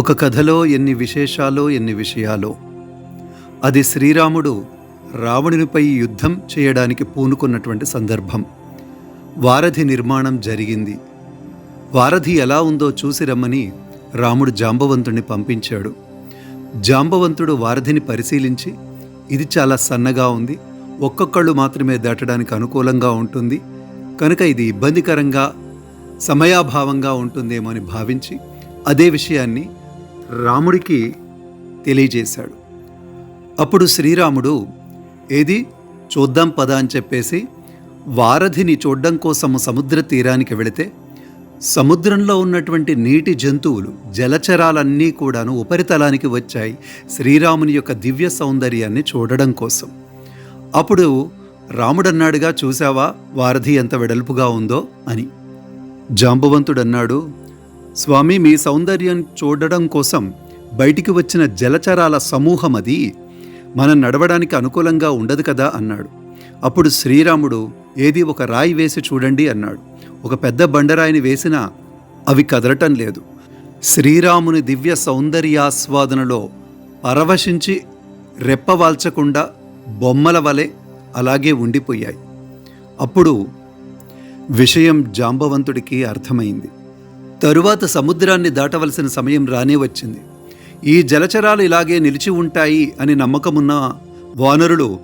ఒక కథలో ఎన్ని విశేషాలో ఎన్ని విషయాలో. అది శ్రీరాముడు రావణునిపై యుద్ధం చేయడానికి పూనుకున్నటువంటి సందర్భం. వారధి నిర్మాణం జరిగింది. వారధి ఎలా ఉందో చూసి రమ్మని రాముడు జాంబవంతుణ్ణి పంపించాడు. జాంబవంతుడు వారధిని పరిశీలించి ఇది చాలా సన్నగా ఉంది ఒక్కొక్కళ్ళు మాత్రమే దాటడానికి అనుకూలంగా ఉంటుంది కనుక ఇది ఇబ్బందికరంగా సమయాభావంగా ఉంటుందేమో అని భావించి అదే విషయాన్ని రాముడికి తెలియజేశాడు. అప్పుడు శ్రీరాముడు ఏది? చూద్దాం పద అని చెప్పేసి వారధిని చూడ్డం కోసం సముద్ర తీరానికి వెళితే సముద్రంలో ఉన్నటువంటి నీటి జంతువులు జలచరాలన్నీ కూడాను ఉపరితలానికి వచ్చాయి శ్రీరాముని యొక్క దివ్య సౌందర్యాన్ని చూడడం కోసం. అప్పుడు రాముడన్నాడుగా చూసావా వారధి ఎంత వెడల్పుగా ఉందో అని. జాంబవంతుడన్నాడు స్వామి మీ సౌందర్యం చూడడం కోసం బయటికి వచ్చిన జలచరాల సమూహం అది. మనం నడవడానికి అనుకూలంగా ఉండదు కదా అన్నాడు. అప్పుడు శ్రీరాముడు ఏది ఒక రాయి వేసి చూడండి అన్నాడు. ఒక పెద్ద బండరాయిని వేసినా అవి కదలటం లేదు. శ్రీరాముని దివ్య సౌందర్యాస్వాదనలో పరవశించి రెప్పవాల్చకుండా బొమ్మల వలె అలాగే ఉండిపోయాయి. అప్పుడు విషయం జాంబవంతుడికి అర్థమైంది. తరువాత సముద్రాన్ని దాటవలసిన సమయం రానే వచ్చింది. ఈ జలచరాలు ఇలాగే నిలిచి ఉంటాయి అని నమ్మకమున్న వానరులు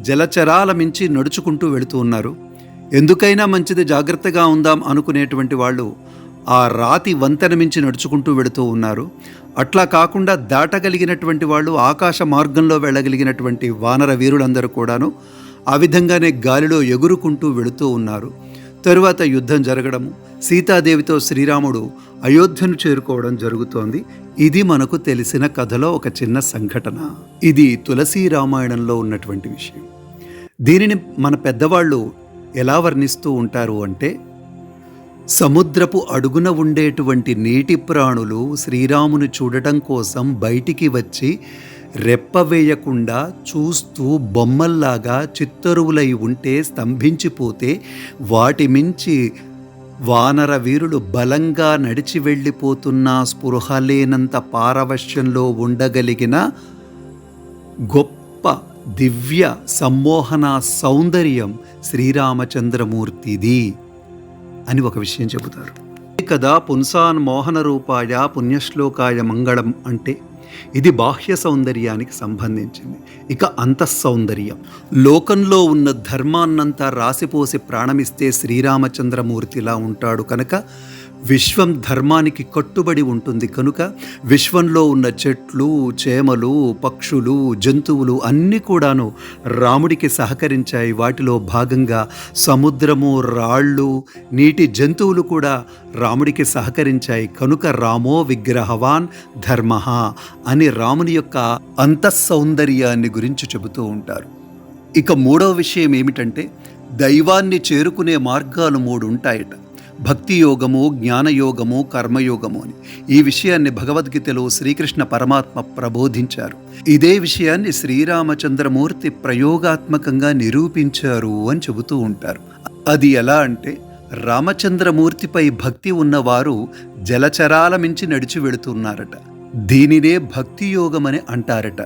జలచరాల మించి నడుచుకుంటూ వెళుతూ ఉన్నారు. ఎందుకైనా మంచిది జాగ్రత్తగా ఉందాం అనుకునేటువంటి వాళ్ళు ఆ రాతి వంతెన మించి నడుచుకుంటూ వెళుతూ ఉన్నారు. అట్లా కాకుండా దాటగలిగినటువంటి వాళ్ళు ఆకాశ మార్గంలో వెళ్ళగలిగినటువంటి వానర వీరులందరూ కూడాను ఆ విధంగానే గాలిలో ఎగురుకుంటూ వెళుతూ ఉన్నారు. తరువాత యుద్ధం జరగడము సీతాదేవితో శ్రీరాముడు అయోధ్యను చేరుకోవడం జరుగుతోంది. ఇది మనకు తెలిసిన కథలో ఒక చిన్న సంఘటన. ఇది తులసీ రామాయణంలో ఉన్నటువంటి విషయం. దీనిని మన పెద్దవాళ్ళు ఎలా వర్ణిస్తూ ఉంటారు అంటే సముద్రపు అడుగున ఉండేటువంటి నీటి ప్రాణులు శ్రీరాముని చూడటం కోసం బయటికి వచ్చి రెప్పవేయకుండా చూస్తూ బొమ్మల్లాగా చిత్తరువులై ఉంటే స్తంభించిపోతే వాటి మించి వానర వీరులు బలంగా నడిచి వెళ్ళిపోతున్న స్పృహ లేనంత పారవశ్యంలో ఉండగలిగిన గొప్ప దివ్య సమ్మోహన సౌందర్యం శ్రీరామచంద్రమూర్తిది అని ఒక విషయం చెబుతారు. కదా పుంసాన్ మోహన రూపాయ పుణ్యశ్లోకాయ మంగళం అంటే ఇది బాహ్య సౌందర్యానికి సంబంధించింది. ఇక అంతఃసౌందర్యం లోకంలో ఉన్న ధర్మాన్నంతా రాసిపోసి ప్రాణమిస్తే శ్రీరామచంద్రమూర్తిలా ఉంటాడు కనుక విశ్వం ధర్మానికి కట్టుబడి ఉంటుంది కనుక విశ్వంలో ఉన్న చెట్లు చేమలు పక్షులు జంతువులు అన్నీ కూడాను రాముడికి సహకరించాయి. వాటిలో భాగంగా సముద్రము రాళ్ళు నీటి జంతువులు కూడా రాముడికి సహకరించాయి. కనుక రామో విగ్రహవాన్ ధర్మ అని రాముని యొక్క అంతఃసౌందర్యాన్ని గురించి చెబుతూ ఉంటారు. ఇక మూడవ విషయం ఏమిటంటే దైవాన్ని చేరుకునే మార్గాలు మూడు ఉంటాయట. భక్తి యోగము జ్ఞానయోగము కర్మయోగము అని. ఈ విషయాన్ని భగవద్గీతలో శ్రీకృష్ణ పరమాత్మ ప్రబోధించారు. ఇదే విషయాన్ని శ్రీరామచంద్రమూర్తి ప్రయోగాత్మకంగా నిరూపించారు అని చెబుతూ ఉంటారు. అది ఎలా అంటే రామచంద్రమూర్తిపై భక్తి ఉన్నవారు జలచరాల మించి నడిచి వెళుతున్నారట. దీనినే భక్తి యోగమని అంటారట.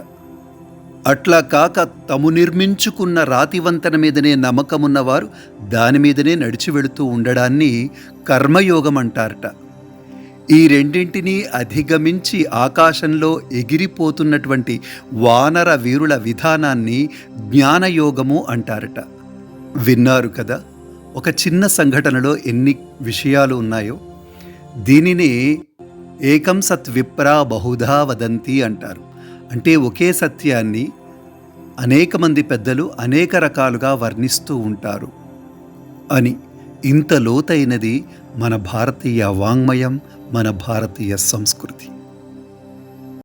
అట్లా కాక తము నిర్మించుకున్న రాతివంతన మీదనే నమ్మకమున్నవారు దాని మీదనే నడిచి వెళుతూ ఉండడాన్ని కర్మయోగం అంటారట ఈ రెండింటినీ అధిగమించి ఆకాశంలో ఎగిరిపోతున్నటువంటి వానర వీరుల విధానాన్ని జ్ఞానయోగము అంటారట. విన్నారు కదా ఒక చిన్న సంఘటనలో ఎన్ని విషయాలు ఉన్నాయో? దీనిని ఏకం సత్విప్రా బహుధా వదంతి అంటారు. అంటే ఒకే సత్యాన్ని అనేక మంది పెద్దలు అనేక రకాలుగా వర్ణిస్తూ ఉంటారు. అని ఇంత లోతైనది మన భారతీయ వాంగ్మయం మన భారతీయ సంస్కృతి.